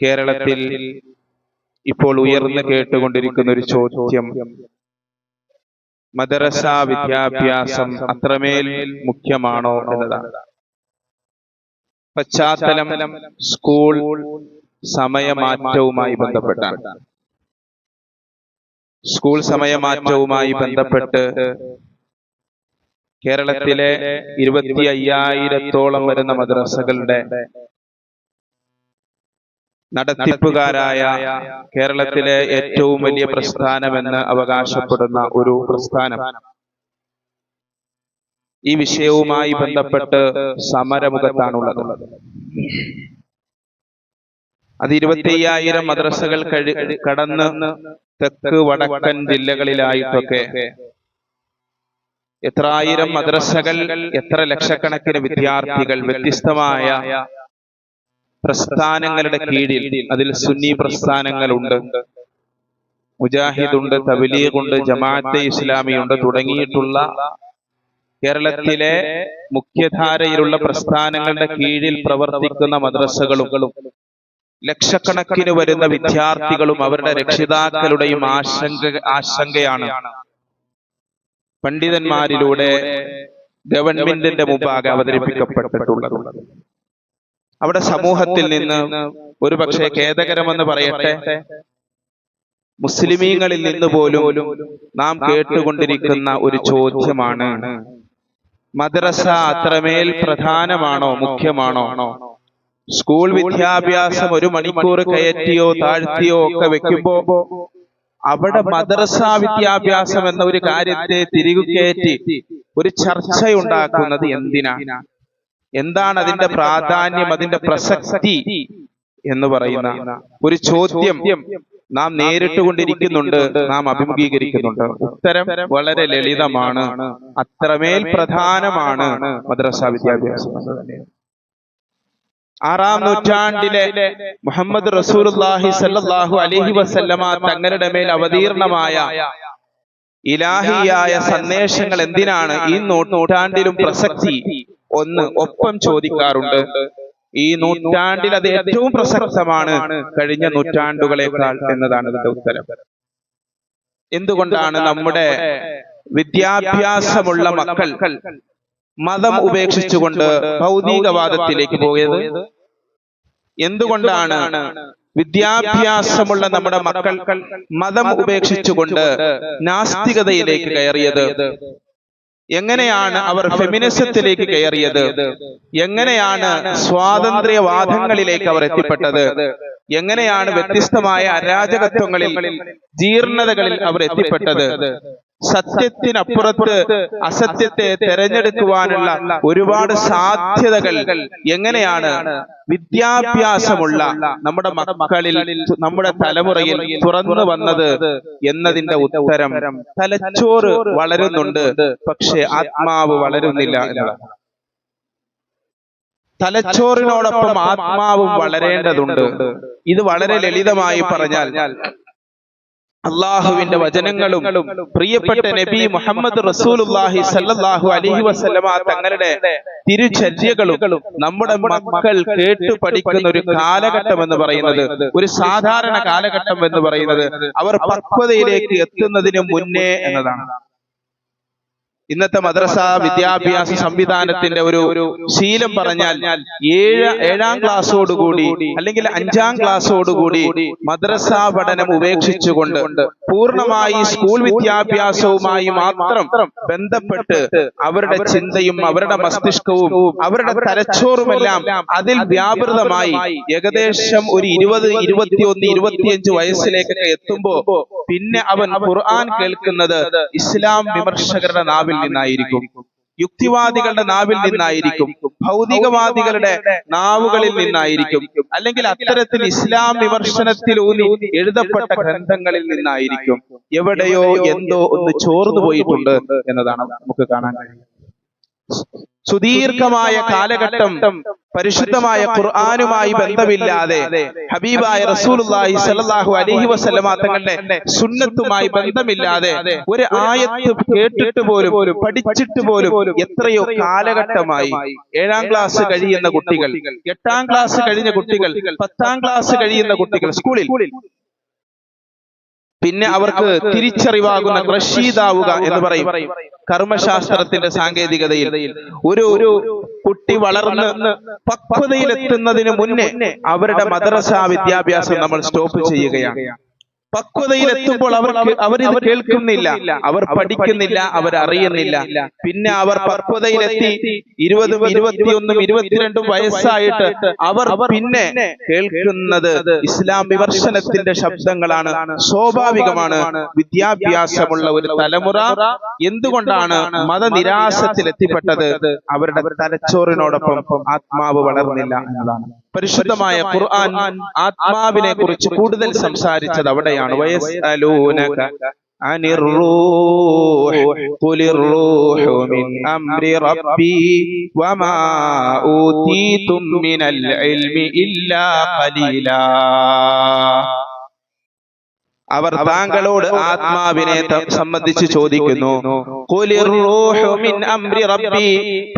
കേരളത്തിൽ ഇപ്പോൾ ഉയർന്നു കേട്ടുകൊണ്ടിരിക്കുന്ന ഒരു ചോദ്യം. മദ്രസ വിദ്യാഭ്യാസം അത്രമേൽ മുഖ്യമാണോ എന്നതാണ്. പശ്ചാത്തലം സ്കൂൾ സമയമാറ്റവുമായി ബന്ധപ്പെട്ടാണ്. സ്കൂൾ സമയമാറ്റവുമായി ബന്ധപ്പെട്ട് കേരളത്തിലെ ഇരുപത്തി അയ്യായിരത്തോളം വരുന്ന മദ്രസകളുടെ നടത്തിപ്പുകാരായ കേരളത്തിലെ ഏറ്റവും വലിയ പ്രസ്ഥാനമെന്ന് അവകാശപ്പെടുന്ന ഒരു പ്രസ്ഥാനം. ഈ വിഷയവുമായി ബന്ധപ്പെട്ട് സമരമുഖത്താണുള്ളത്. അത് ഇരുപത്തി അയ്യായിരം മദ്രസകൾ കഴി കടന്ന് തെക്ക് വടക്കൻ ജില്ലകളിലായിട്ടൊക്കെ എത്രായിരം മദ്രസകൾ എത്ര ലക്ഷക്കണക്കിന് വിദ്യാർത്ഥികൾ വ്യത്യസ്തമായ പ്രസ്ഥാനങ്ങളുടെ കീഴിൽ അതിൽ സുന്നി പ്രസ്ഥാനങ്ങളുണ്ട്. മുജാഹിദുണ്ട് തബലീഗുണ്ട് ജമാഅത്തെ ഇസ്ലാമിയുണ്ട് തുടങ്ങിയിട്ടുള്ള കേരളത്തിലെ മുഖ്യധാരയിലുള്ള പ്രസ്ഥാനങ്ങളുടെ കീഴിൽ പ്രവർത്തിക്കുന്ന മദ്രസകളും ലക്ഷക്കണക്കിന് വരുന്ന വിദ്യാർത്ഥികളും അവരുടെ രക്ഷിതാക്കളുടെയും ആശങ്ക ആശങ്കയാണ്. പണ്ഡിതന്മാരിലൂടെ ഗവൺമെന്റിന്റെ മുമ്പാകെ അവതരിപ്പിക്കപ്പെട്ടിട്ടുള്ളത്. അവിടെ സമൂഹത്തിൽ നിന്ന് ഒരുപക്ഷെ ഖേദകരമെന്ന് പറയട്ടെ. മുസ്ലിമീങ്ങളിൽ നിന്ന് പോലും നാം കേട്ടുകൊണ്ടിരിക്കുന്ന ഒരു ചോദ്യമാണ് മദ്രസ അത്രമേൽ പ്രധാനമാണോ മുഖ്യമാണോ? സ്കൂൾ വിദ്യാഭ്യാസം ഒരു മണിക്കൂർ കയറ്റിയോ താഴ്ത്തിയോ ഒക്കെ വെക്കുമ്പോ അവിടെ മദ്രസ വിദ്യാഭ്യാസം എന്ന ഒരു കാര്യത്തെ തിരികെ കയറ്റി ഒരു ചർച്ചയുണ്ടാക്കുന്നത് എന്തിനാ? എന്താണ് അതിന്റെ പ്രാധാന്യം അതിന്റെ പ്രസക്തി എന്ന് പറയുന്ന ഒരു ചോദ്യം നാം നേരിട്ടുകൊണ്ടിരിക്കുന്നുണ്ട് നാം അഭിമുഖീകരിക്കുന്നുണ്ട്. ഉത്തരം വളരെ ലളിതമാണ്. അത്രമേൽ പ്രധാനമാണ് മദ്രസ വിദ്യാഭ്യാസം. ആറാം നൂറ്റാണ്ടിലെ മുഹമ്മദ് റസൂലുള്ളാഹി സല്ലാഹു അലൈഹി വസല്ലമ തങ്ങളുടെ മേൽ അവതീർണമായ ഇലാഹിയായ സന്ദേശങ്ങൾ എന്തിനാണ് ഈ നൂറ്റാണ്ടിലും പ്രസക്തി? ഒന്ന് ഒപ്പം ചോദിക്കാറുണ്ട്. ഈ നൂറ്റാണ്ടിൽ അത് ഏറ്റവും പ്രസക്തമാണ് കഴിഞ്ഞ നൂറ്റാണ്ടുകളേക്കാൾ എന്നതാണ് ഇതിന്റെ ഉത്തരം. എന്തുകൊണ്ടാണ് നമ്മുടെ വിദ്യാഭ്യാസമുള്ള മക്കൾ മതം ഉപേക്ഷിച്ചുകൊണ്ട് ഭൗതികവാദത്തിലേക്ക് പോയത്? എന്തുകൊണ്ടാണ് വിദ്യാഭ്യാസമുള്ള നമ്മുടെ മക്കൾ മതം ഉപേക്ഷിച്ചുകൊണ്ട് നാസ്തികതയിലേക്ക് കയറിയത്? എങ്ങനെയാണ് അവർ ഫെമിനിസത്തിലേക്ക് കയറിയത്? എങ്ങനെയാണ് സ്വാതന്ത്ര്യവാദങ്ങളിലേക്ക് അവർ എത്തിപ്പെട്ടത്? എങ്ങനെയാണ് വ്യത്യസ്തമായ അരാജകത്വങ്ങളിൽ ജീർണതകളിൽ അവർ എത്തിപ്പെട്ടത് സത്യത്തിനപ്പുറത്ത് അസത്യത്തെ തെരഞ്ഞെടുക്കുവാനുള്ള ഒരുപാട് സാധ്യതകൾ എങ്ങനെയാണ് വിദ്യാഭ്യാസമുള്ള നമ്മുടെ മക്കളിൽ നമ്മുടെ തലമുറയിൽ തുറന്നു വന്നത് എന്നതിന്റെ ഉത്തരം തലച്ചോറ് വളരുന്നുണ്ട് പക്ഷെ ആത്മാവ് വളരുന്നില്ല എന്നതാണ് തലച്ചോറിനോടൊപ്പം ആത്മാവും വളരേണ്ടതുണ്ട്. ഇത് വളരെ ലളിതമായി പറഞ്ഞാൽ അള്ളാഹുവിന്റെ വചനങ്ങളും പ്രിയപ്പെട്ട നബി മുഹമ്മദ് റസൂലുല്ലാഹി സല്ലല്ലാഹു അലൈഹി വസല്ലമ തങ്ങളുടെ തിരുചര്യകളും നമ്മുടെ മക്കൾ കേട്ടു പഠിക്കുന്ന ഒരു കാലഘട്ടം എന്ന് പറയുന്നത് ഒരു സാധാരണ കാലഘട്ടം എന്ന് പറയുന്നത് അവർ പക്വതയിലേക്ക് എത്തുന്നതിന് മുന്നേ എന്നതാണ്. ഇന്നത്തെ മദ്രസ വിദ്യാഭ്യാസ സംവിധാനത്തിന്റെ ഒരു ശീലം പറഞ്ഞാൽ ഏഴ് ഏഴാം ക്ലാസ്സോടുകൂടി അല്ലെങ്കിൽ അഞ്ചാം ക്ലാസ്സോടുകൂടി മദ്രസ പഠനം ഉപേക്ഷിച്ചുകൊണ്ട് പൂർണമായി സ്കൂൾ വിദ്യാഭ്യാസവുമായി മാത്രം ബന്ധപ്പെട്ട് അവരുടെ ചിന്തയും അവരുടെ മസ്തിഷ്കവും അവരുടെ തലച്ചോറുമെല്ലാം അതിൽ വ്യാപൃതമായി ഏകദേശം ഒരു ഇരുപത് ഇരുപത്തിയൊന്ന് ഇരുപത്തിയഞ്ച് വയസ്സിലേക്കൊക്കെ എത്തുമ്പോ പിന്നെ അവൻ ഖുർആൻ കേൾക്കുന്നത് ഇസ്ലാം വിമർശകരുടെ നാവിൽ നിന്നായിരിക്കും. യുക്തിവാദികളുടെ നാവിൽ നിന്നായിരിക്കും. ഭൗതികവാദികളുടെ നാവുകളിൽ നിന്നായിരിക്കും. അല്ലെങ്കിൽ അത്തരത്തിൽ ഇസ്ലാം വിമർശനത്തിൽ ഊന്നി എഴുതപ്പെട്ട ഗ്രന്ഥങ്ങളിൽ നിന്നായിരിക്കും. എവിടെയോ എന്തോ ഒന്ന് ചോർന്നു പോയിട്ടുണ്ട് എന്നതാണ് നമുക്ക് കാണാൻ കഴിയുന്നത്. സുദീർഘമായ കാലഘട്ടം പരിശുദ്ധമായ ഖുർആാനുമായി ബന്ധമില്ലാതെ ഹബീബായ റസൂലുള്ളാഹി സ്വല്ലല്ലാഹു അലൈഹി വസല്ലമ തങ്ങളുടെ സുന്നത്തുമായി ബന്ധമില്ലാതെ ഒരു ആയത്ത് കേട്ടിട്ട് പോലും പഠിച്ചിട്ട് പോലും എത്രയോ കാലഘട്ടമായി ഏഴാം ക്ലാസ് കഴിയുന്ന കുട്ടികൾ എട്ടാം ക്ലാസ് കഴിഞ്ഞ കുട്ടികൾ പത്താം ക്ലാസ് കഴിയുന്ന കുട്ടികൾ സ്കൂളിൽ പിന്നെ അവർക്ക് തിരിച്ചറിവാകുന്ന റഷീദാവുക എന്ന് പറയും. കർമ്മശാസ്ത്രത്തിന്റെ സാങ്കേതികതയിൽ. ഒരു ഒരു കുട്ടി വളർന്ന് പക്വതയിലെത്തുന്നതിന് മുന്നേ അവരുടെ മദ്രസ വിദ്യാഭ്യാസം നമ്മൾ സ്റ്റോപ്പ് ചെയ്യുകയാണ്. പക്വതയിലെത്തുമ്പോൾ അവർക്ക് അവരിത് കേൾക്കുന്നില്ല. അവർ പഠിക്കുന്നില്ല അവർ അറിയുന്നില്ല. പിന്നെ അവർ പക്വതയിലെത്തി ഇരുപതും ഇരുപത്തിയൊന്നും ഇരുപത്തിരണ്ടും വയസ്സായിട്ട് അവർ പിന്നെ കേൾക്കുന്നത് ഇസ്ലാം വിമർശനത്തിന്റെ ശബ്ദങ്ങളാണ്. സ്വാഭാവികമാണ് വിദ്യാഭ്യാസമുള്ള ഒരു തലമുറ എന്തുകൊണ്ടാണ് മതനിരാശത്തിൽ എത്തിപ്പെട്ടത് അവരുടെ തലച്ചോറിനോടൊപ്പം ആത്മാവ് വളർന്നില്ല എന്നതാണ്. പരിശുദ്ധമായ ഖുർആൻ ആത്മാവിനെ കുറിച്ച് കൂടുതൽ സംസാരിച്ചത് അവിടെയാണ്. വയസ്അലൂനക അനിർ റൂഹ് ഖുലിർ റൂഹു മിൻ അംരി റബ്ബി വമാ ഊതീതും മിനൽ ഇൽമി ഇല്ലാ ഖലീലാ. അവർ താങ്കളോട് ആത്മാവിനെ സംബന്ധിച്ച് ചോദിക്കുന്നു.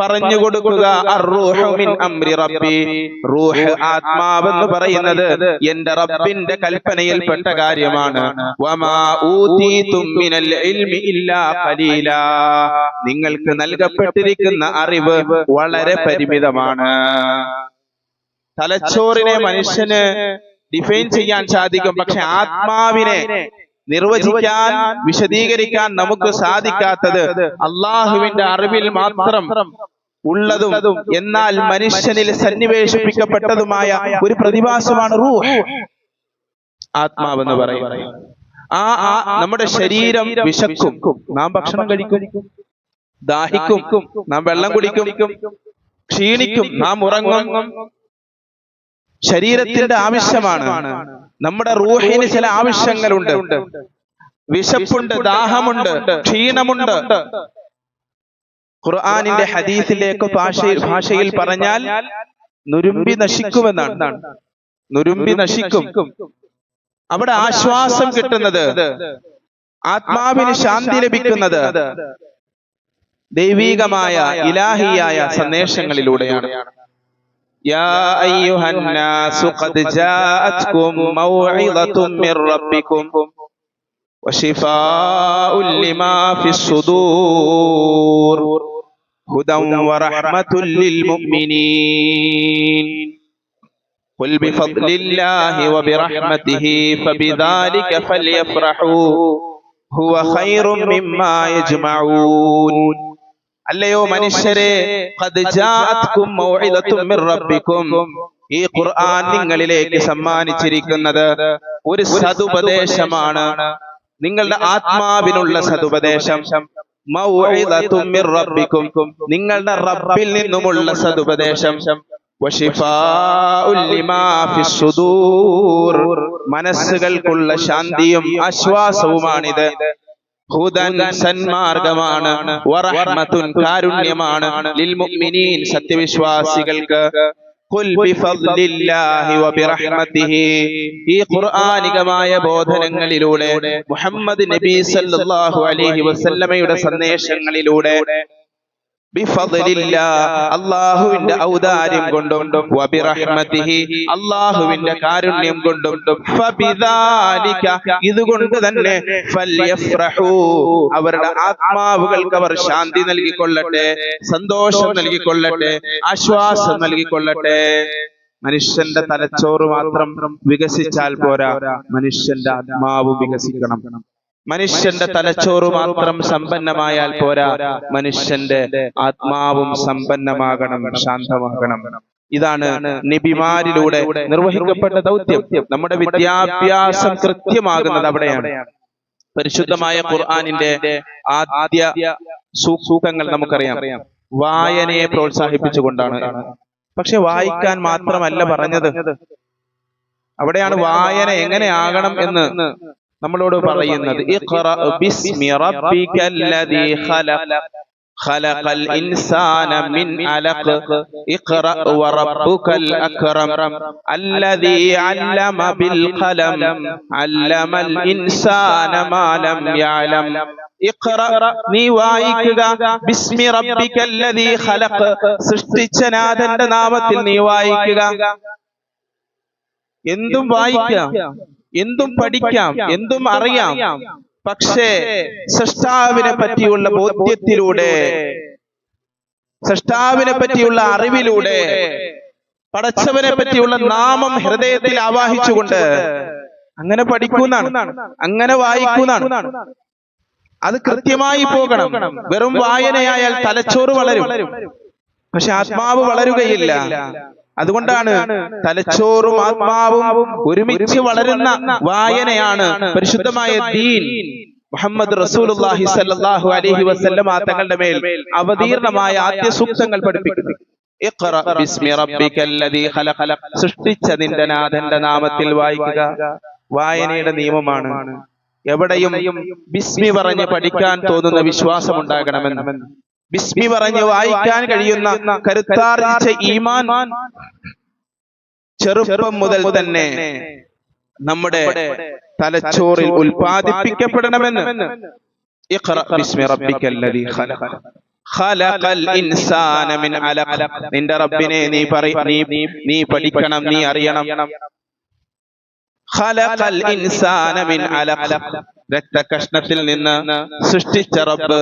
പറഞ്ഞു കൊടുക്കുക. ആത്മാവെന്ന് പറയുന്നത് എന്റെ റബ്ബിന്റെ കൽപ്പനയിൽപ്പെട്ട കാര്യമാണ്. നിങ്ങൾക്ക് നൽകപ്പെട്ടിരിക്കുന്ന അറിവ് വളരെ പരിമിതമാണ്. തലച്ചോറിനെ മനുഷ്യന് ഡിഫൈൻ ചെയ്യാൻ സാധിക്കും. പക്ഷെ ആത്മാവിനെ നിർവചിക്കാൻ വിശദീകരിക്കാൻ നമുക്ക് സാധിക്കാത്തത് അള്ളാഹുവിന്റെ അറിവിൽ മാത്രം ഉള്ളതും എന്നാൽ മനുഷ്യനിൽ സന്നിവേശിപ്പിക്കപ്പെട്ടതുമായ ഒരു പ്രതിഭാസമാണ് റൂ ആത്മാവെന്ന് പറയും ആ ആ നമ്മുടെ ശരീരം വിശക്കും. നാം ഭക്ഷണം കഴിക്കും. ദാഹിക്കും. നാം വെള്ളം കുടിക്കും. ക്ഷീണിക്കും. നാം ഉറങ്ങും. ശരീരത്തിന്റെ ആവശ്യമാണ്. നമ്മുടെ റൂഹിന് ചില ആവശ്യങ്ങളുണ്ട്. വിശപ്പുണ്ട് ദാഹമുണ്ട് ക്ഷീണമുണ്ട്. ഖുർആാനിന്റെ ഹദീസിലേക്ക് ഭാഷ ഭാഷയിൽ പറഞ്ഞാൽ നുരുമ്പി നശിക്കുമെന്നാണ് നുരുമ്പി നശിക്കും. അവിടെ ആശ്വാസം കിട്ടുന്നത്. ആത്മാവിന് ശാന്തി ലഭിക്കുന്നത് ദൈവീകമായ ഇലാഹിയായ സന്ദേശങ്ങളിലൂടെയാണ്. يا أيها الناس قد جاءتكم موعظة من ربكم وشفاء لما في الصدور. هدى ورحمة للمؤمنين. قل بفضل الله وبرحمته فبذلك فليفرحوا. هو خير مما يجمعون. അല്ലയോ മനുഷ്യരെ ഈ ഖുർആൻ നിങ്ങളിലേക്ക് സമ്മാനിച്ചിരിക്കുന്നത് ഒരു സതുപദേശമാണ്. നിങ്ങളുടെ ആത്മാവിനുള്ള സതുപദേശം. നിങ്ങളുടെ റബ്ബിൽ നിന്നുമുള്ള സതുപദേശം. മനസ്സുകൾക്കുള്ള ശാന്തിയും ആശ്വാസവുമാണിത് സന്മാർഗമാണ്. കാരുണ്യമാണ്. സത്യവിശ്വാസികൾക്ക്. ഈ ഖുർആനികമായ ബോധനങ്ങളിലൂടെ മുഹമ്മദ് നബി സല്ലല്ലാഹു അലൈഹി വസല്ലമയുടെ സന്ദേശങ്ങളിലൂടെ അള്ളാഹുവിന്റെ ഔദാര്യം കൊണ്ടും അള്ളാഹുവിന്റെ കാരുണ്യം കൊണ്ടും ഇതുകൊണ്ട് തന്നെ അവരുടെ ആത്മാവുകൾക്ക് അവർ ശാന്തി നൽകിക്കൊള്ളട്ടെ സന്തോഷം നൽകിക്കൊള്ളട്ടെ ആശ്വാസം നൽകിക്കൊള്ളട്ടെ. മനുഷ്യന്റെ തലച്ചോറ് മാത്രം വികസിച്ചാൽ പോരാ. മനുഷ്യന്റെ ആത്മാവ് വികസിക്കണം. മനുഷ്യന്റെ തലച്ചോറ് മാത്രം സമ്പന്നമായാൽ പോരാ. മനുഷ്യന്റെ ആത്മാവും സമ്പന്നമാകണം ശാന്തമാകണം. ഇതാണ് നബിമാരിലൂടെ നിർവഹിക്കപ്പെട്ട ദൗത്യം. നമ്മുടെ വിദ്യാഭ്യാസം കൃത്യമാകുന്നത് അവിടെയാണ്. പരിശുദ്ധമായ ഖുർആാനിന്റെ ആദ്യ സൂക്തങ്ങൾ നമുക്കറിയാം. വായനയെ പ്രോത്സാഹിപ്പിച്ചുകൊണ്ടാണ്. പക്ഷെ വായിക്കാൻ മാത്രമല്ല പറഞ്ഞത്. അവിടെയാണ് വായന എങ്ങനെയാകണം എന്ന്. നമ്മളോട് പറയുന്നത് ഇഖ്റ ബിസ്മി റബ്ബിക്കല്ലദീ ഖലഖ് خلق الإنسان من علق اقرأ وربك الأكرم الذي علم بالقلم علم الإنسان ما لم يعلم اقرأ നീ വായിക്കുക ബിസ്മി റബ്ബിക്കല്ലദീ ഖലഖ് സൃഷ്ടിച്ച നാഥന്റെ നാമത്തിൽ നീ വായിക്കുക എന്തും വായിക്കാം എന്തും പഠിക്കാം എന്തും അറിയാം. പക്ഷേ സൃഷ്ടാവിനെ പറ്റിയുള്ള ബോധ്യത്തിലൂടെ സൃഷ്ടാവിനെ പറ്റിയുള്ള അറിവിലൂടെ പടച്ചവനെ പറ്റിയുള്ള നാമം ഹൃദയത്തിൽ ആവാഹിച്ചുകൊണ്ട് അങ്ങനെ പഠിക്കുന്നതാണ് അങ്ങനെ വായിക്കുന്നതാണ് അത് കൃത്യമായി പോകണം. വെറും വായനയായാൽ തലച്ചോറ് വളരും. പക്ഷെ ആത്മാവ് വളരുകയില്ല. അതുകൊണ്ടാണ് തലച്ചോറും ആത്മാവും ഒരുമിച്ച് വളരുന്ന വായനയാണ് പരിശുദ്ധമായ ദീൻ. മുഹമ്മദ് റസൂലുള്ളാഹി സ്വല്ലല്ലാഹു അലൈഹി വസല്ലമ തങ്ങളുടെ മേൽ അവതീർണമായ ആദ്യ സൂക്തങ്ങൾ പഠിപ്പിക്കുന്നു. സൃഷ്ടിച്ച നിന്റെ നാഥന്റെ നാമത്തിൽ വായിക്കുക. വായനയുടെ നിയമമാണ്. എവിടെയും ബിസ്മി പറഞ്ഞ് പഠിക്കാൻ തോന്നുന്ന വിശ്വാസം ഉണ്ടാകണമെന്ന്. ബിസ്മി പറഞ്ഞ് വായിക്കാൻ കഴിയുന്ന കരുത്താർജിച്ച ഈമാൻ ചെറുപ്പം മുതൽ തന്നെ നമ്മുടെ തലച്ചോറിൽ ഉൽപാദിപ്പിക്കപ്പെടണമെന്ന് നിന്റെ റബ്ബിനെ നീ നീ നീ പഠിക്കണം നീ അറിയണം. രക്തകഷ്ണത്തിൽ നിന്ന് സൃഷ്ടിച്ച റബ്ബ്.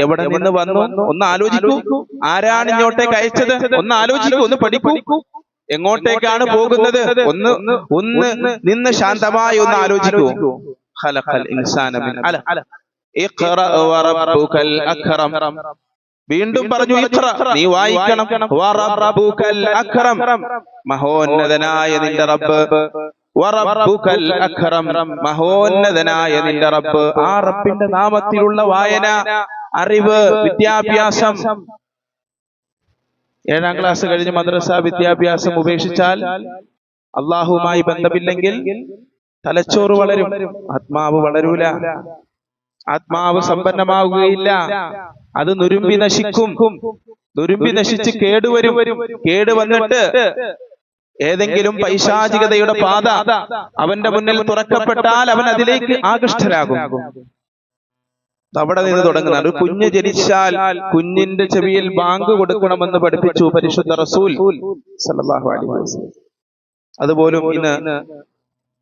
എവിടെ നിന്ന് വന്നു? ഒന്ന് ആലോചിക്കൂ. ആരാണ് ഇങ്ങോട്ടേക്ക് അയച്ചത്? ഒന്ന് ആലോചിക്കൂ ഒന്ന് പഠിക്കൂ. എങ്ങോട്ടേക്കാണ് പോകുന്നത്? ഒന്ന് ഒന്ന് നിന്ന് ശാന്തമായി ഒന്ന് ആലോചിക്കൂ. വീണ്ടും പറഞ്ഞു നീ വായിക്കണം. മഹോന്നതനായ നിന്റെ റബ്ബ്. മഹോന്നതനായ നിന്റെ റബ്ബ് ആ റബ്ബിന്റെ നാമത്തിലുള്ള വായന അറിവ് വിദ്യാഭ്യാസം. ഏഴാം ക്ലാസ് കഴിഞ്ഞ് മദ്രസ വിദ്യാഭ്യാസം ഉപേക്ഷിച്ചാൽ അള്ളാഹുമായി ബന്ധമില്ലെങ്കിൽ തലച്ചോറ് വളരും ആത്മാവ് വളരൂല. ആത്മാവ് സമ്പന്നമാവുകയില്ല. അത് നുരുമ്പി നശിക്കും. നുരുമ്പി നശിച്ച് കേടുവരും. കേട് വന്നിട്ട് ഏതെങ്കിലും പൈശാചികതയുടെ പാത അവന്റെ മുന്നിൽ തുറക്കപ്പെട്ടാൽ അവൻ അതിലേക്ക് ആകൃഷ്ടരാകും. അവിടെ നിന്ന് തുടങ്ങുന്ന ഒരു കുഞ്ഞ് ജനിച്ചാൽ കുഞ്ഞിന്റെ ചെവിയിൽ ബാങ്ക് കൊടുക്കണമെന്ന് പഠിപ്പിച്ചു പരിശുദ്ധ റസൂൽ അതുപോലും ഇന്ന്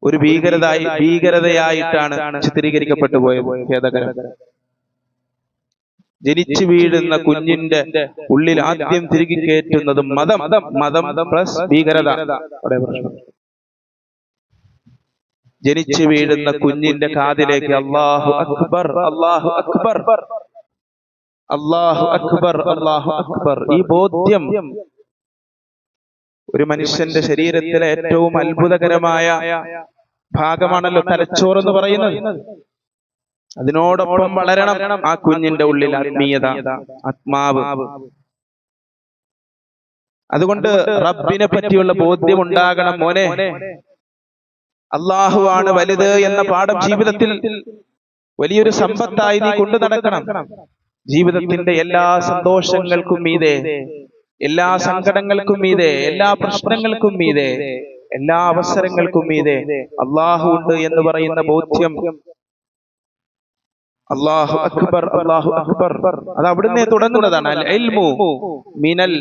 ഒരു ഭീകരതായി ഭീകരതയായിട്ടാണ് ചിത്രീകരിക്കപ്പെട്ടു പോയത് ഖേദകരം. ജനിച്ചു വീഴുന്ന കുഞ്ഞിന്റെ ഉള്ളിൽ ആദ്യം തിരികെ കയറ്റുന്നത് മതം മതം പ്ലസ് ഭീകരത. ജനിച്ചു വീഴുന്ന കുഞ്ഞിന്റെ കാതിലേക്ക് അള്ളാഹു അക്ബർ അള്ളാഹു അക്ബർ. അള്ളാഹു അക്ബർ അള്ളാഹു അക്ബർ. ഈ ബോധ്യം ഒരു മനുഷ്യന്റെ ശരീരത്തിലെ ഏറ്റവും അത്ഭുതകരമായ ഭാഗമാണല്ലോ തലച്ചോറ് എന്ന് പറയുന്നത്. അതിനോടൊപ്പം വളരണം ആ കുഞ്ഞിന്റെ ഉള്ളിൽ ആത്മീയത ആത്മാവ്. അതുകൊണ്ട് റബ്ബിനെ പറ്റിയുള്ള ബോധ്യം ഉണ്ടാകണം മോനെ. അള്ളാഹുവാണ് വലുത് എന്ന പാഠം ജീവിതത്തിൽ വലിയൊരു സമ്പത്തായി നീ കൊണ്ടു നടക്കണം. ജീവിതത്തിന്റെ എല്ലാ സന്തോഷങ്ങൾക്കും മീതെ എല്ലാ സങ്കടങ്ങൾക്കും മീതെ എല്ലാ പ്രശ്നങ്ങൾക്കും മീതെ എല്ലാ അവസരങ്ങൾക്കും മീതെ. അള്ളാഹു ഉണ്ട് എന്ന് പറയുന്ന ബോധ്യം അള്ളാഹു അക്ബർ അള്ളാഹു അക്ബർ. അത് അവിടുന്ന് തുടങ്ങുന്നതാണ്. അൽ ഇൽമു മിനൽ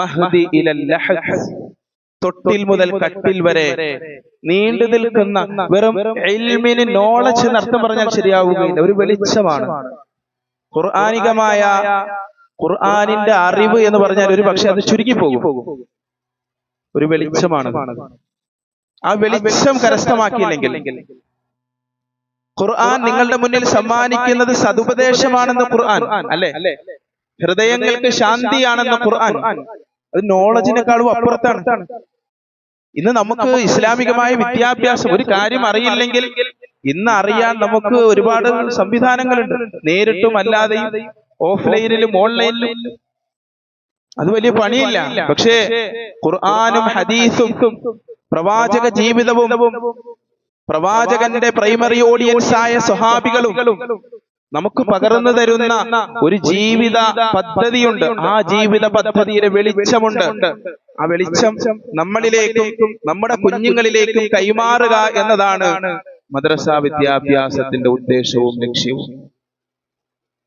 മഹ്ദി ഇലൽ തൊട്ടിൽ മുതൽ കട്ടിൽ വരെ നീണ്ടു നിൽക്കുന്ന വെറും ഇൽമിന് നോളജ് എന്നർത്ഥം പറഞ്ഞാൽ ശരിയാവുകയില്ല. ഒരു വെളിച്ചമാണ്. ഖുർആാനികമായ ഖുർആാനിന്റെ അറിവ് എന്ന് പറഞ്ഞാൽ ഒരു പക്ഷെ അത് ചുരുക്കി പോകും. ഒരു വെളിച്ചമാണ് ആ വെളിച്ചം കരസ്ഥമാക്കിയില്ലെങ്കിൽ ഖുർആൻ നിങ്ങളുടെ മുന്നിൽ സമ്മാനിക്കുന്നത് സതുപദേശമാണെന്ന് ഖുർആൻ അല്ലെ? ഹൃദയങ്ങൾക്ക് ശാന്തിയാണെന്ന് ഖുർആൻ. അത് നോളജിനേക്കാളും അപ്പുറത്താണ്. ഇന്ന് നമുക്ക് ഇസ്ലാമികമായ വിദ്യാഭ്യാസം ഒരു കാര്യം അറിയില്ലെങ്കിൽ ഇന്ന് അറിയാൻ നമുക്ക് ഒരുപാട് സംവിധാനങ്ങളുണ്ട്. നേരിട്ടും അല്ലാതെയും ഓഫ്ലൈനിലും ഓൺലൈനിലും അത് വലിയ പണിയില്ല. പക്ഷേ ഖുർആാനും ഹദീസും പ്രവാചക ജീവിതവും പ്രവാചകന്റെ പ്രൈമറി ഓഡിയൻസ് ആയ സ്വഹാബികളും നമുക്ക് പകർന്നു തരുന്ന ഒരു ജീവിത പദ്ധതിയുണ്ട്. ആ ജീവിത പദ്ധതിയുടെ വെളിച്ചമുണ്ട്. ആ വെളിച്ചം നമ്മളിലേക്കും നമ്മുടെ കുഞ്ഞുങ്ങളിലേക്കും കൈമാറുക എന്നതാണ് മദ്രസ വിദ്യാഭ്യാസത്തിന്റെ ഉദ്ദേശവും ലക്ഷ്യവും.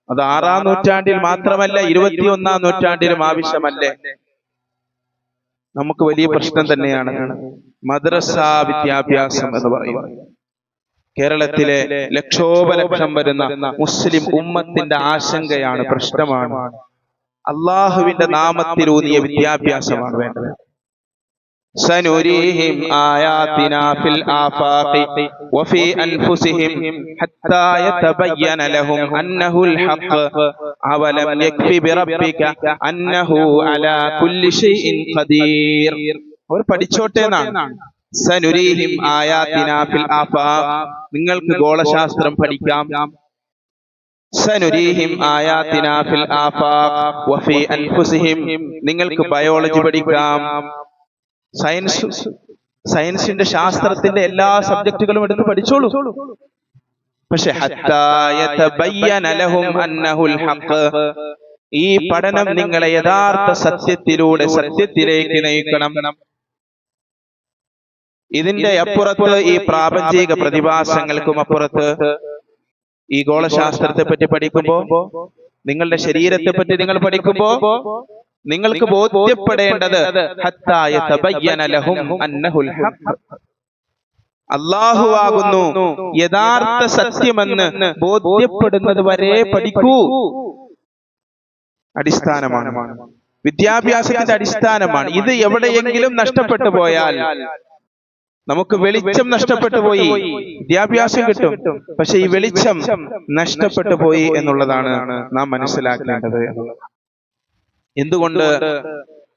അത് ആറാം നൂറ്റാണ്ടിൽ മാത്രമല്ല ഇരുപത്തിയൊന്നാം നൂറ്റാണ്ടിലും ആവശ്യമല്ലേ? നമുക്ക് വലിയ പ്രശ്നം തന്നെയാണ്. മദ്രസ വിദ്യാഭ്യാസം എന്ന് പറയുന്നത് കേരളത്തിലെ ലക്ഷോപലക്ഷം വരുന്ന മുസ്ലിം ഉമ്മത്തിന്റെ ആശങ്കയാണ് പ്രശ്നമാണ് അള്ളാഹുവിന്റെ നാമത്തിലൂന്നിയ വിദ്യാഭ്യാസമാണ് വേണ്ടത് سنريهم آياتنا في الآفاق وفي أنفسهم حتى يتبين لهم أنه الحق أولم يكف بربك أنه على كل شيء قدير അവർ പഠിച്ചോട്ടെ എന്നാണ് സനുരീഹിം ആഫാഖ് നിങ്ങൾക്ക് ഗോളശാസ്ത്രം പഠിക്കാം. സനുരീഹിം വഫി അൻഫുസിഹിം. നിങ്ങൾക്ക് ബയോളജി പഠിക്കാം. സയൻസ് സയൻസിന്റെ ശാസ്ത്രത്തിന്റെ എല്ലാ സബ്ജക്റ്റുകളും എടുത്ത് പഠിച്ചോളൂ. പക്ഷെ ഈ പഠനം നിങ്ങളെ യഥാർത്ഥ സത്യത്തിലൂടെ സത്യത്തിലേക്ക് നയിക്കണം. ഇതിന്റെ അപ്പുറത്ത് ഈ പ്രാപഞ്ചിക പ്രതിഭാസങ്ങൾക്കും അപ്പുറത്ത് ഈ ഗോളശാസ്ത്രത്തെ പറ്റി പഠിക്കുമ്പോ നിങ്ങളുടെ ശരീരത്തെ പറ്റി നിങ്ങൾ പഠിക്കുമ്പോ നിങ്ങൾക്ക് ബോധ്യപ്പെടേണ്ടത് അള്ളാഹുവാകുന്നു യഥാർത്ഥ സത്യമെന്ന് ബോധ്യപ്പെടുന്നത് വരെ പഠിക്കൂ. അടിസ്ഥാനമാണ്. വിദ്യാഭ്യാസത്തിന്റെ അടിസ്ഥാനമാണ്. ഇത് എവിടെയെങ്കിലും നഷ്ടപ്പെട്ടു പോയാൽ നമുക്ക് വെളിച്ചം നഷ്ടപ്പെട്ടു പോയി. വിദ്യാഭ്യാസം കിട്ടും. പക്ഷെ ഈ വെളിച്ചം നഷ്ടപ്പെട്ടു പോയി എന്നുള്ളതാണ് നാം മനസ്സിലാക്കേണ്ടത്. എന്തുകൊണ്ട്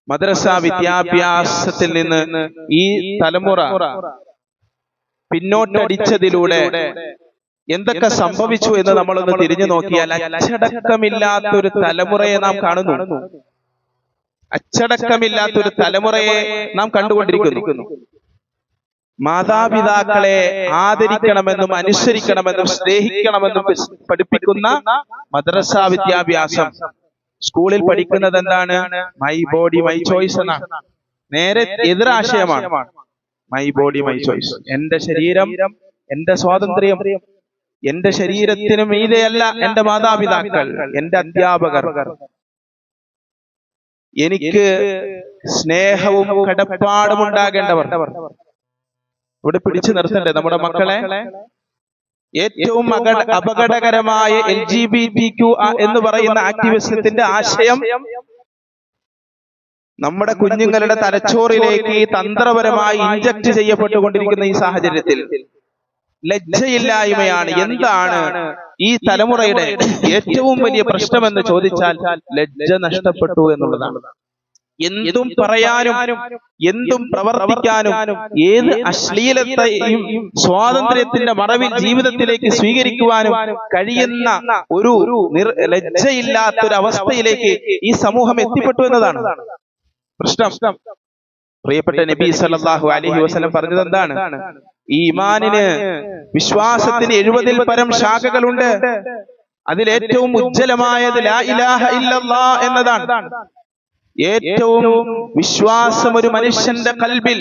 മദ്രസ വിദ്യാഭ്യാസത്തിൽ നിന്ന് ഈ തലമുറ പിന്നോട്ടടിച്ചതിലൂടെ എന്തൊക്കെ സംഭവിച്ചു എന്ന് നമ്മളൊന്ന് തിരിഞ്ഞു നോക്കിയാൽ അച്ചടക്കമില്ലാത്ത ഒരു തലമുറയെ നാം കാണുന്നു. അച്ചടക്കമില്ലാത്ത ഒരു തലമുറയെ നാം കണ്ടുകൊണ്ടിരിക്കുന്നു. മാതാപിതാക്കളെ ആദരിക്കണമെന്നും അനുസരിക്കണമെന്നും സ്നേഹിക്കണമെന്നും പഠിപ്പിക്കുന്ന മദ്രസ വിദ്യാഭ്യാസം. സ്കൂളിൽ പഠിക്കുന്നത് എന്താണ്? മൈ ബോഡി മൈ ചോയ്സ് എന്നാണ്. നേരെ എതിരാശയമാണ്. മൈ ബോഡി മൈ ചോയ്സ് എന്റെ ശരീരം എന്റെ സ്വാതന്ത്ര്യം. എന്റെ ശരീരത്തിന് മീതെയല്ല എന്റെ മാതാപിതാക്കൾ എന്റെ അധ്യാപകർ. എനിക്ക് സ്നേഹവും കടപ്പാടും ഉണ്ടാകേണ്ടവർ ഇവിടെ പിടിച്ചു നിർത്തണ്ടേ നമ്മുടെ മക്കളെ? ഏറ്റവും അപകട അപകടകരമായ L G B B Q എന്ന് പറയുന്ന ആക്ടിവിസത്തിന്റെ ആശയം നമ്മുടെ കുഞ്ഞുങ്ങളുടെ തലച്ചോറിലേക്ക് തന്ത്രപരമായി ഇഞ്ചക്ട് ചെയ്യപ്പെട്ടുകൊണ്ടിരിക്കുന്ന ഈ സാഹചര്യത്തിൽ ലജ്ജയില്ലായ്മയാണ് എന്താണ് ഈ തലമുറയുടെ ഏറ്റവും വലിയ പ്രശ്നമെന്ന് ചോദിച്ചാൽ ലജ്ജ നഷ്ടപ്പെട്ടു എന്നുള്ളതാണ്. എന്തും പറയാനും എന്തും പ്രവർത്തിക്കാനും ഏത് അശ്ലീലത്തെയും സ്വാതന്ത്ര്യത്തിന്റെ മറവിൽ ജീവിതത്തിലേക്ക് സ്വീകരിക്കുവാനും കഴിയുന്ന ഒരു ലജ്ജയില്ലാത്ത ഒരു അവസ്ഥയിലേക്ക് ഈ സമൂഹം എത്തിപ്പെട്ടു എന്നതാണ്. പ്രശ്നം. പ്രിയപ്പെട്ട നബി സല്ലല്ലാഹു അലൈഹി വസല്ലം പറഞ്ഞത് എന്താണ്? ഈ ഇമാനിന് വിശ്വാസത്തിന് എഴുപതിൽ പരം ശാഖകളുണ്ട്. അതിലേറ്റവും ഉജ്ജ്വലമായത് ലാ ഇലാഹ ഇല്ലല്ലാ എന്നതാണ്. ഏറ്റവും വിശ്വാസം ഒരു മനുഷ്യന്റെ കൽബിൽ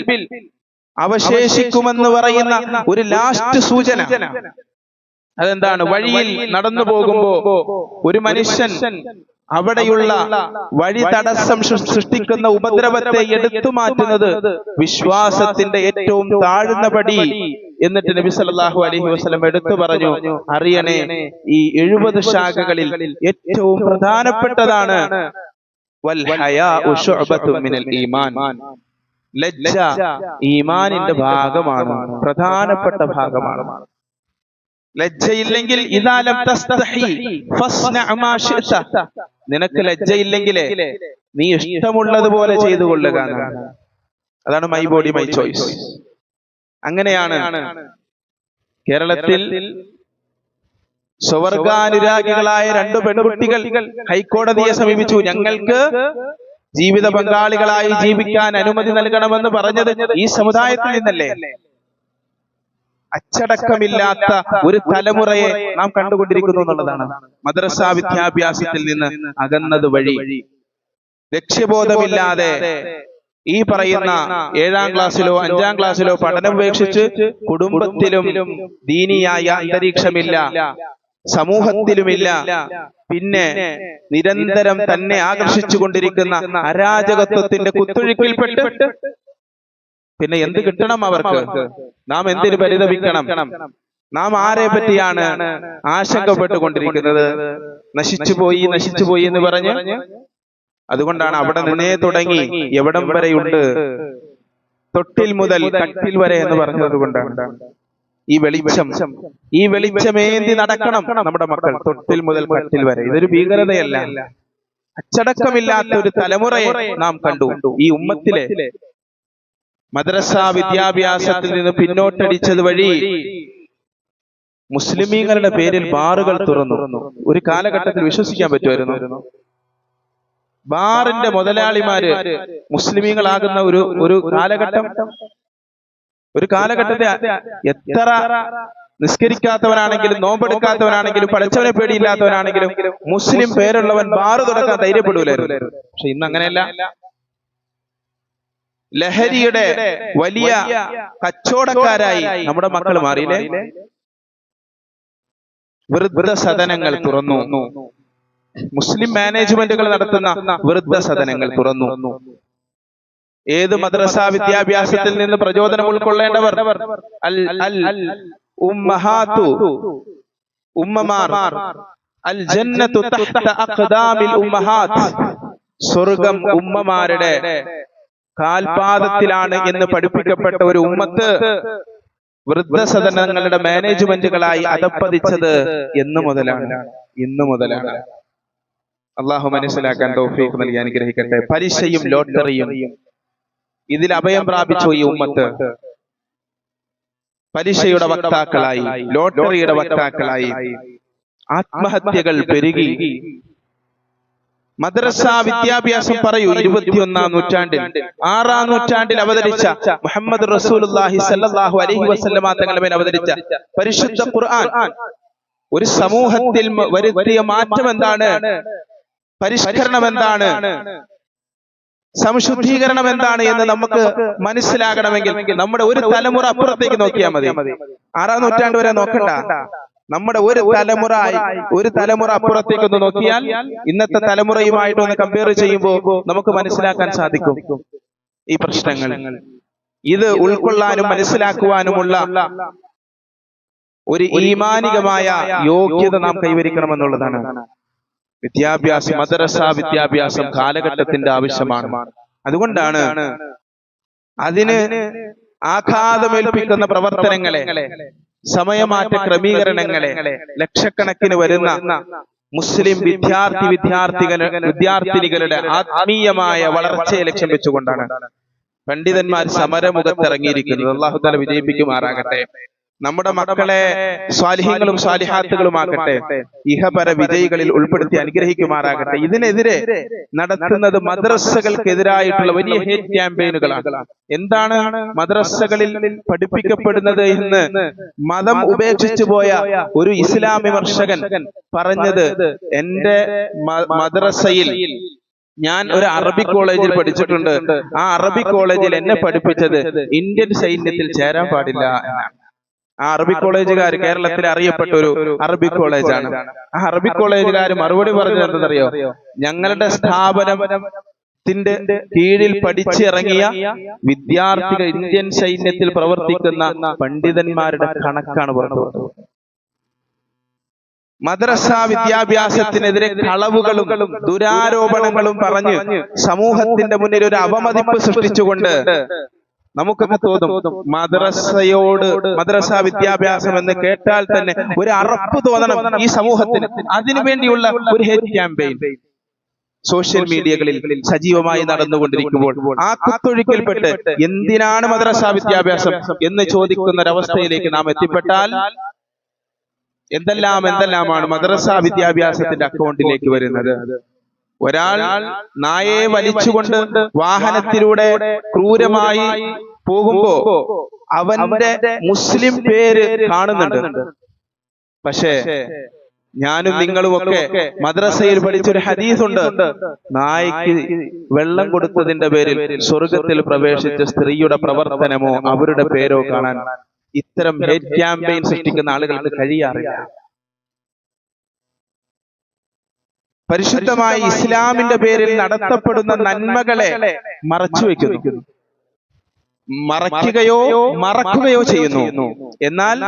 അവശേഷിക്കുമെന്ന് പറയുന്ന ഒരു ലാസ്റ്റ് സൂചന. അതെന്താണ്? വഴിയിൽ നടന്നു പോകുമ്പോ ഒരു മനുഷ്യൻ അവിടെയുള്ള വഴി തടസ്സം സൃഷ്ടിക്കുന്ന ഉപദ്രവത്തെ എടുത്തു മാറ്റുന്നത് വിശ്വാസത്തിന്റെ ഏറ്റവും താഴ്ന്ന പടി എന്നിട്ട് നബി സല്ലല്ലാഹു അലൈഹി വസല്ലം എടുത്തു പറഞ്ഞു. അറിയണേ ഈ എഴുപത് ശാഖകളിൽ ഏറ്റവും പ്രധാനപ്പെട്ടതാണ് ലജ്ജ ഈമാനിന്റെ ഭാഗമാണ്. പ്രധാനപ്പെട്ട ഭാഗമാണ്. ലജ്ജയില്ലെങ്കിൽ. നിനക്ക് ലജ്ജയില്ലെങ്കിൽ നീ ഇഷ്ടമുള്ളതുപോലെ ചെയ്തു കൊള്ളുക. അതാണ് മൈ ബോഡി മൈ ചോയ്സ് അങ്ങനെയാണ് കേരളത്തിൽ സ്വവർഗാനുരാഗികളായ രണ്ടു പെൺകുട്ടികൾ ഹൈക്കോടതിയെ സമീപിച്ചു. ഞങ്ങൾക്ക് ജീവിത പങ്കാളികളായി ജീവിക്കാൻ അനുമതി നൽകണമെന്ന് പറഞ്ഞത് ഈ സമുദായത്തിൽ നിന്നല്ലേ? അച്ചടക്കമില്ലാത്ത ഒരു തലമുറയെ നാം കണ്ടുകൊണ്ടിരിക്കുന്നു എന്നുള്ളതാണ്. മദ്രസ വിദ്യാഭ്യാസത്തിൽ നിന്ന് അകന്നത് വഴി ലക്ഷ്യബോധമില്ലാതെ ഈ പറയുന്ന ഏഴാം ക്ലാസ്സിലോ അഞ്ചാം ക്ലാസ്സിലോ പഠനം ഉപേക്ഷിച്ച് കുടുംബത്തിലും ദീനിയായ അന്തരീക്ഷമില്ല. സമൂഹത്തിലുമില്ല. പിന്നെ നിരന്തരം തന്നെ ആകർഷിച്ചു കൊണ്ടിരിക്കുന്ന അരാജകത്വത്തിന്റെ കുത്തൊഴുക്കിൽപ്പെട്ട് പിന്നെ എന്ത് കിട്ടണം അവർക്ക്? നാം എന്തിനു പരിതപിക്കണം? നാം ആരെ പറ്റിയാണ് ആശങ്കപ്പെട്ടുകൊണ്ടിരിക്കുന്നത്? നശിച്ചുപോയി നശിച്ചുപോയി എന്ന് പറഞ്ഞ്? അതുകൊണ്ടാണ് അവിടെ നിന്നേ തുടങ്ങി. എവിടം വരെയുണ്ട്? തൊട്ടിൽ മുതൽ കട്ടിൽ വരെ എന്ന് പറഞ്ഞത് കൊണ്ടാണ്. ഈ വെളിച്ചം ഈ വെളിച്ചമേന്തി നടക്കണം നമ്മുടെ മക്കൾ തൊട്ടിൽ മുതൽ കട്ടിൽ വരെ. ഇതൊരു ഭീകരതയല്ല. അച്ചടക്കമില്ലാത്ത ഒരു തലമുറയെ നാം കണ്ടു. ഈ ഉമ്മത്തിലെ മദ്രസ വിദ്യാഭ്യാസത്തിൽ നിന്ന് പിന്നോട്ടടിച്ചത് വഴി മുസ്ലിമീങ്ങളുടെ പേരിൽ ബാറുകൾ തുറന്നു. ഒരു കാലഘട്ടത്തിൽ വിശ്വസിക്കാൻ പറ്റുമായിരുന്നു. ബാറിന്റെ മുതലാളിമാര് മുസ്ലിമീങ്ങളാകുന്ന ഒരു ഒരു കാലഘട്ടം ഒരു കാലഘട്ടത്തെ എത്ര നിസ്കരിക്കാത്തവനാണെങ്കിലും നോമ്പെടുക്കാത്തവനാണെങ്കിലും പഠിച്ചവനെ പേടിയില്ലാത്തവനാണെങ്കിലും മുസ്ലിം പേരുള്ളവൻ ബാറ് തുടക്കാൻ ധൈര്യപ്പെടൂലായിരുന്നു. പക്ഷെ ഇന്ന് അങ്ങനെയല്ല. ലഹരിയുടെ വലിയ കച്ചവടക്കാരായി നമ്മുടെ മക്കൾ മാറിയില്ലേ? വൃദ്ധസദനങ്ങൾ തുറന്നു. മുസ്ലിം മാനേജ്മെന്റുകൾ നടത്തുന്ന വൃദ്ധ സദനങ്ങൾ തുറന്നു. ഏത് മദ്രസ വിദ്യാഭ്യാസത്തിൽ നിന്ന് പ്രചോദനം ഉൾക്കൊള്ളേണ്ടവർ? അൽ അൽ ഉമ്മഹാത്തു. ഉമ്മമാർ. അൽ ജന്നത്തു തഹ്ത അഖ്ദാമിൽ ഉമ്മഹാത്ത്. സ്വർഗം ഉമ്മമാരുടെ കാൽപാദത്തിലാണ് എന്ന് പഠിപ്പിക്കപ്പെട്ട ഒരു ഉമ്മത്ത് വൃദ്ധസദനങ്ങളുടെ മാനേജ്മെന്റുകളായി അതപ്പതിച്ചത് എന്ന് മുതലാണ്. ഇന്ന് മുതലാണ്. അള്ളാഹു മനസ്സിലാക്കാൻ തൗഫീഖ് നൽകി അനുഗ്രഹിക്കട്ടെ. പലിശയും ലോട്ടറിയും. ഇതിൽ അഭയം പ്രാപിച്ചു ഈ ഉമ്മത്ത്. പലിശയുടെ വക്താക്കളായി ലോട്ടറിയുടെ വക്താക്കളായി ആത്മഹത്യകൾ പെരുകി. മദ്രസ വിദ്യാഭ്യാസം പറയൂ ഇരുപത്തിയൊന്നാം നൂറ്റാണ്ടിൽ. ആറാം നൂറ്റാണ്ടിൽ അവതരിച്ച മുഹമ്മദ് സല്ലല്ലാഹു അലൈഹി വസല്ലമ തങ്ങളുടെ മേൽ അവതരിച്ച പരിശുദ്ധ ഖുർആൻ. ഒരു സമൂഹത്തിൽ വരുത്തിയ മാറ്റം എന്താണ്? പരിഷ്കരണം എന്താണ്? സംശുദ്ധീകരണം എന്താണ് എന്ന് നമുക്ക് മനസ്സിലാകണമെങ്കിൽ നമ്മുടെ ഒരു തലമുറ അപ്പുറത്തേക്ക് നോക്കിയാൽ മതി. ആറാം നൂറ്റാണ്ട് വരെ നോക്കണ്ട. നമ്മുടെ ഒരു തലമുറ ഒരു തലമുറ അപ്പുറത്തേക്ക് ഒന്ന് നോക്കിയാൽ ഇന്നത്തെ തലമുറയുമായിട്ട് ഒന്ന് കമ്പയർ ചെയ്യുമ്പോൾ നമുക്ക് മനസ്സിലാക്കാൻ സാധിക്കും. ഈ പ്രശ്നങ്ങൾ. ഇത് ഉൾക്കൊള്ളാനും മനസ്സിലാക്കുവാനുമുള്ള ഒരു ഈമാനികമായ യോഗ്യത നാം കൈവരിക്കണമെന്നുള്ളതാണ്. വിദ്യാഭ്യാസം മദ്രസ വിദ്യാഭ്യാസം കാലഘട്ടത്തിന്റെ ആവശ്യമാണ്. അതുകൊണ്ടാണ് അതിന് ആഘാതമേൽപ്പിക്കുന്ന പ്രവർത്തനങ്ങളെ സമയമാറ്റ ക്രമീകരണങ്ങളെ ലക്ഷക്കണക്കിന് വരുന്ന മുസ്ലിം വിദ്യാർത്ഥി വിദ്യാർത്ഥികൾ വിദ്യാർത്ഥിനികളുടെ ആത്മീയമായ വളർച്ചയെ ലക്ഷ്യം വെച്ചുകൊണ്ടാണ് പണ്ഡിതന്മാർ സമരമുഖത്തിറങ്ങിയിരിക്കുന്നത് അള്ളാഹു താല വിജയിപ്പിക്കുമാറാകട്ടെ. നമ്മുടെ മക്കളെ സ്വാലിഹ്യങ്ങളും സ്വാലിഹാത്തുകളുമാകട്ടെ ഇഹപര വിജയികളിൽ ഉൾപ്പെടുത്തി അനുഗ്രഹിക്കുമാറാകട്ടെ. ഇതിനെതിരെ നടത്തുന്നത് മദ്രസകൾക്കെതിരായിട്ടുള്ള വലിയ ഹേറ്റ് ക്യാമ്പയിനുകളാണ് എന്താണ് മദ്രസകളിൽ പഠിപ്പിക്കപ്പെടുന്നത് എന്ന് മതം ഉപേക്ഷിച്ചു പോയ ഒരു ഇസ്ലാം വിമർശകൻ പറഞ്ഞത് എന്റെ മദ്രസയിൽ ഞാൻ ഒരു അറബി കോളേജിൽ പഠിച്ചിട്ടുണ്ട്. ആ അറബി കോളേജിൽ എന്നെ പഠിപ്പിച്ചത് ഇന്ത്യൻ സൈന്യത്തിൽ ചേരാൻ പാടില്ല. എന്നാണ്. ആ അറബി കോളേജുകാർ കേരളത്തിൽ അറിയപ്പെട്ട ഒരു അറബി കോളേജാണ്. ആ അറബി കോളേജുകാർ മറുപടി പറഞ്ഞത് എന്തെന്നറിയോ ഞങ്ങളുടെ സ്ഥാപനം ത്തിന്റെ കീഴിൽ പഠിച്ചിറങ്ങിയ വിദ്യാർത്ഥികൾ ഇന്ത്യൻ സൈന്യത്തിൽ പ്രവർത്തിക്കുന്ന പണ്ഡിതന്മാരുടെ കണക്കാണ് പറഞ്ഞത്. മദ്രസ വിദ്യാഭ്യാസത്തിനെതിരെ കളവുകളും ദുരാരോപണങ്ങളും പറഞ്ഞ് സമൂഹത്തിന്റെ മുന്നിൽ ഒരു അവമതിപ്പ് സൃഷ്ടിച്ചുകൊണ്ട് നമുക്കൊക്കെ തോന്നും മദ്രസയോട് മദ്രസ വിദ്യാഭ്യാസം എന്ന് കേട്ടാൽ തന്നെ ഒരു അറപ്പ് തോന്നണം ഈ സമൂഹത്തിന്. അതിനു വേണ്ടിയുള്ള ഒരു ഹെഡ് ക്യാമ്പയിൻ. സോഷ്യൽ മീഡിയകളിൽ സജീവമായി നടന്നുകൊണ്ടിരിക്കുമ്പോൾ ആ കുത്തൊഴുക്കിൽപ്പെട്ട് എന്തിനാണ് മദ്രസ വിദ്യാഭ്യാസം എന്ന് ചോദിക്കുന്ന ഒരവസ്ഥയിലേക്ക് നാം എത്തിപ്പെട്ടാൽ എന്തെല്ലാം എന്തെല്ലാമാണ് മദ്രസ വിദ്യാഭ്യാസത്തിന്റെ അക്കൗണ്ടിലേക്ക് വരുന്നത്? ഒരാൾ നായയെ വലിച്ചുകൊണ്ട് വാഹനത്തിലൂടെ ക്രൂരമായി പോകുമ്പോ അവന്റെ മുസ്ലിം പേര് കാണുന്നുണ്ട്. പക്ഷേ ഞാനും നിങ്ങളും ഒക്കെ മദ്രസയിൽ പഠിച്ചൊരു ഹദീസ് ഉണ്ട്. നായ്ക്ക് വെള്ളം കൊടുത്തതിന്റെ പേരിൽ സ്വർഗത്തിൽ പ്രവേശിച്ച സ്ത്രീയുടെ പ്രവർത്തനമോ അവരുടെ പേരോ കാണാൻ ഇത്തരം ഹേറ്റ് ക്യാമ്പയിൻ സൃഷ്ടിക്കുന്ന ആളുകൾക്ക് കഴിയാറില്ല. പരിശുദ്ധമായി ഇസ്ലാമിന്റെ പേരിൽ നടത്തപ്പെടുന്ന നന്മകളെ മറച്ചു വെക്കുന്നു. മറയ്ക്കുകയോ മറക്കുകയോ ചെയ്യുന്നു. എന്നാൽ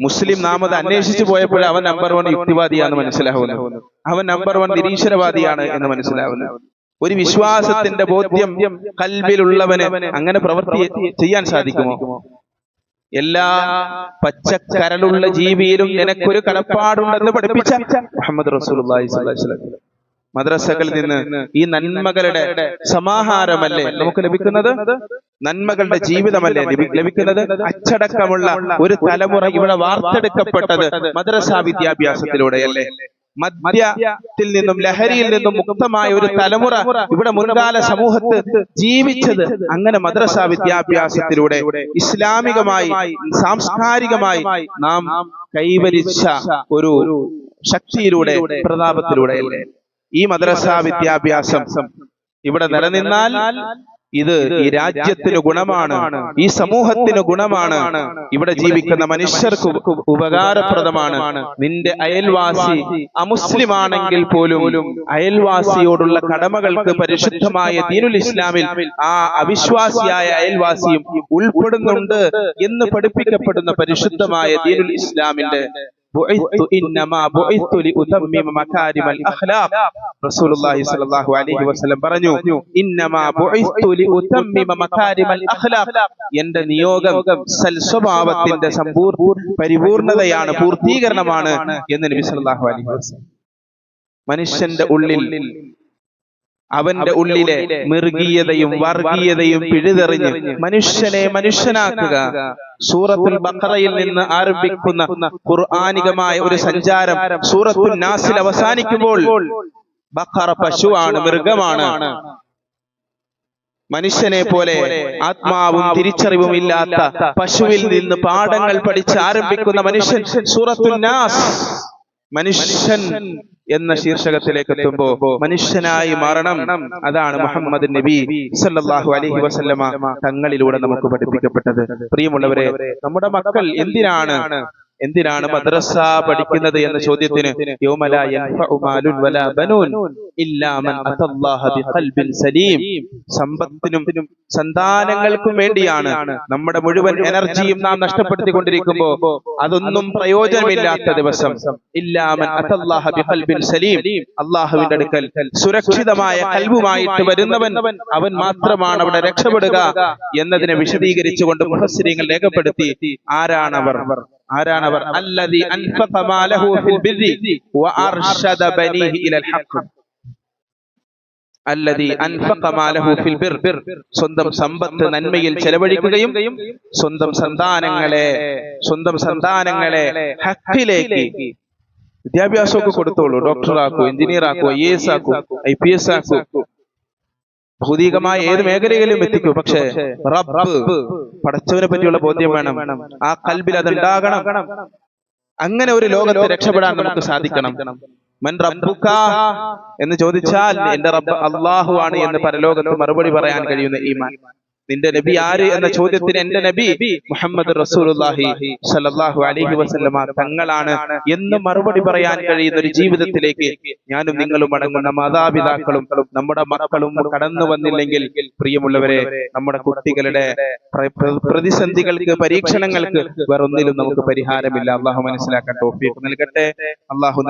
മുസ്ലിം നാം അത് അന്വേഷിച്ചു പോയപ്പോൾ അവൻ നമ്പർ വൺ യുക്തിവാദിയാണെന്ന് മനസ്സിലാവുന്നു. അവൻ നമ്പർ വൺ നിരീശ്വരവാദിയാണ് എന്ന് മനസ്സിലാവുന്നു. ഒരു വിശ്വാസത്തിന്റെ ബോധ്യം കൽവിലുള്ളവന് അങ്ങനെ പ്രവൃത്തി ചെയ്യാൻ സാധിക്കുമോ? എല്ലാ പച്ചക്കരലുള്ള ജീവിയിലും നിനക്കൊരു കടപ്പാടുണ്ടെന്ന് പഠിപ്പിച്ച മുഹമ്മദ് വസല്ലം. മദ്രസകളിൽ നിന്ന് ഈ നന്മകളുടെ സമാഹാരമല്ലേ നമുക്ക് ലഭിക്കുന്നത്? നന്മകളുടെ ജീവിതമല്ലേ ലഭിക്കുന്നത്? അച്ചടക്കമുള്ള ഒരു തലമുറ ഇവിടെ വാർത്തെടുക്കപ്പെട്ടത് മദ്രസ വിദ്യാഭ്യാസത്തിലൂടെയല്ലേ? മദ്യത്തിൽ നിന്നും ലഹരിയിൽ നിന്നും മുക്തമായ ഒരു തലമുറ ഇവിടെ മുൻകാല സമൂഹത്ത് ജീവിച്ചത് അങ്ങനെ മദ്രസ വിദ്യാഭ്യാസത്തിലൂടെ ഇസ്ലാമികമായി സാംസ്കാരികമായി നാം കൈവരിച്ച ഒരു ശക്തിയിലൂടെ പ്രതാപത്തിലൂടെ ഈ മദ്രസ വിദ്യാഭ്യാസം ഇവിടെ നിലനിന്നാൽ ഇത് ഈ രാജ്യത്തിന് ഗുണമാണ് ഈ സമൂഹത്തിന് ഗുണമാണ്. ഇവിടെ ജീവിക്കുന്ന മനുഷ്യർക്ക് ഉപകാരപ്രദമാണ്. നിന്റെ അയൽവാസി അമുസ്ലിമാണെങ്കിൽ പോലും അയൽവാസിയോടുള്ള കടമകൾക്ക് പരിശുദ്ധമായ ദീനുൽ ഇസ്ലാമിൽ ആ അവിശ്വാസിയായ അയൽവാസിയും ഉൾപ്പെടുന്നുണ്ട് എന്ന് പഠിപ്പിക്കപ്പെടുന്ന പരിശുദ്ധമായ ദീനുൽ ഇസ്ലാമിന്റെ പറഞ്ഞു എന്റെ നിയോഗം സൽ സ്വഭാവത്തിന്റെ സമ്പൂർണ പരിപൂർണതയാണ് പൂർത്തീകരണമാണ് എന്ന് നബി സല്ലല്ലാഹു അലൈഹി വസല്ലം. മനുഷ്യന്റെ ഉള്ളിൽ അവന്റെ ഉള്ളിലെ മൃഗീയതയും വർഗീയതയും പിഴുതെറിഞ്ഞ് മനുഷ്യനെ മനുഷ്യനാക്കുക. സൂറത്തുൽ ബഖറയിൽ നിന്ന് ആരംഭിക്കുന്ന ഖുർആാനികമായ ഒരു സഞ്ചാരം സൂറത്തുൽ നാസിൽ അവസാനിക്കുമ്പോൾ ബഖറ പശുവാണ് മൃഗമാണ്. മനുഷ്യനെ പോലെ ആത്മാവും തിരിച്ചറിവും ഇല്ലാത്ത പശുവിൽ നിന്ന് പാഠങ്ങൾ പഠിച്ച് ആരംഭിക്കുന്ന മനുഷ്യൻ സൂറത്തുൽ നാസ്. മനുഷ്യൻ എന്ന ശീർഷകത്തിലേക്ക് എത്തുമ്പോ മനുഷ്യനായി മാറണം. അതാണ് മുഹമ്മദ് നബി സല്ലാഹു അലഹി വസല്ലമ തങ്ങളിലൂടെ നമുക്ക് പഠിപ്പിക്കപ്പെട്ടത്. പ്രിയമുള്ളവരെ നമ്മുടെ മക്കൾ എന്തിനാണ് എന്തിനാണ് മദ്രസ പഠിക്കുന്നത് എന്ന ചോദ്യത്തിന്? സമ്പത്തിനും സന്താനങ്ങൾക്കും വേണ്ടിയാണ് നമ്മുടെ മുഴുവൻ എനർജിയും നാം നഷ്ടപ്പെടുത്തിക്കൊണ്ടിരിക്കുമ്പോ അതൊന്നും പ്രയോജനമില്ലാത്ത ദിവസം. ഇല്ലാമൻ സലീം. അള്ളാഹുവിന്റെ അടുക്കൽ സുരക്ഷിതമായ കൽവുമായിട്ട് വരുന്നവൻ അവൻ മാത്രമാണ് അവിടെ രക്ഷപ്പെടുക എന്നതിനെ വിശദീകരിച്ചുകൊണ്ട് മുഹസ്രീങ്ങൾ രേഖപ്പെടുത്തി ആരാണവർ. ആരാണവർ അല്ലദി അൻഫഖ മാലഹു ഫിൽ ബിർരി വഅർശദ ബനീഹി ഇലൽ ഹഖ്. മാലഹു ഫിൽ ബിർ. സ്വന്തം സമ്പത്ത് നന്മയിൽ ചെലവഴിക്കുകയും സ്വന്തം സന്താനങ്ങളെ സ്വന്തം സന്താനങ്ങളെ ഹക്കിലേക്ക് വിദ്യാഭ്യാസമൊക്കെ കൊടുത്തോളൂ. ഡോക്ടർ ആക്കൂ എഞ്ചിനീയർ ആക്കൂ ഐ എസ് ആക്കൂ. ഐ പി എസ് ആക്കൂ. ഭൗതികമായ ഏത് മേഖലയിലും എത്തിക്കൂ. പക്ഷേ റബ്ബ് പടച്ചവനെ പറ്റിയുള്ള ബോധ്യം വേണം. ആ കൽബിൽ അത് ഉണ്ടാകണം. അങ്ങനെ ഒരു ലോകത്തെ രക്ഷപ്പെടാൻ നമുക്ക് സാധിക്കണം. മൻ റബ്ബുക എന്ന് ചോദിച്ചാൽ എന്റെ റബ്ബ് അള്ളാഹു ആണ് എന്ന് പരലോകത്ത് മറുപടി പറയാൻ കഴിയുന്ന ഈമാൻ. നിന്റെ നബി ആര് എന്ന ചോദ്യത്തിന് എന്റെ നബി മുഹമ്മദ് റസൂലുള്ളാഹി സല്ലല്ലാഹു അലൈഹി വസല്ലമ തങ്ങളാണ് എന്ന് മറുപടി പറയാൻ കഴിയുന്ന ഒരു ജീവിതത്തിലേക്ക് ഞാനും നിങ്ങളും അടങ്ങുന്ന മാതാപിതാക്കളും നമ്മുടെ മക്കളും കടന്നു വന്നില്ലെങ്കിൽ പ്രിയമുള്ളവരെ നമ്മുടെ കുട്ടികളുടെ പ്ര- പ്ര- പ്രതിസന്ധികൾക്ക് പരീക്ഷണങ്ങൾക്ക് വേറൊന്നിലും നമുക്ക് പരിഹാരമില്ല. അള്ളാഹു മനസ്സിലാക്കാൻ തോഫീക്ക് നൽകട്ടെ. അള്ളാഹു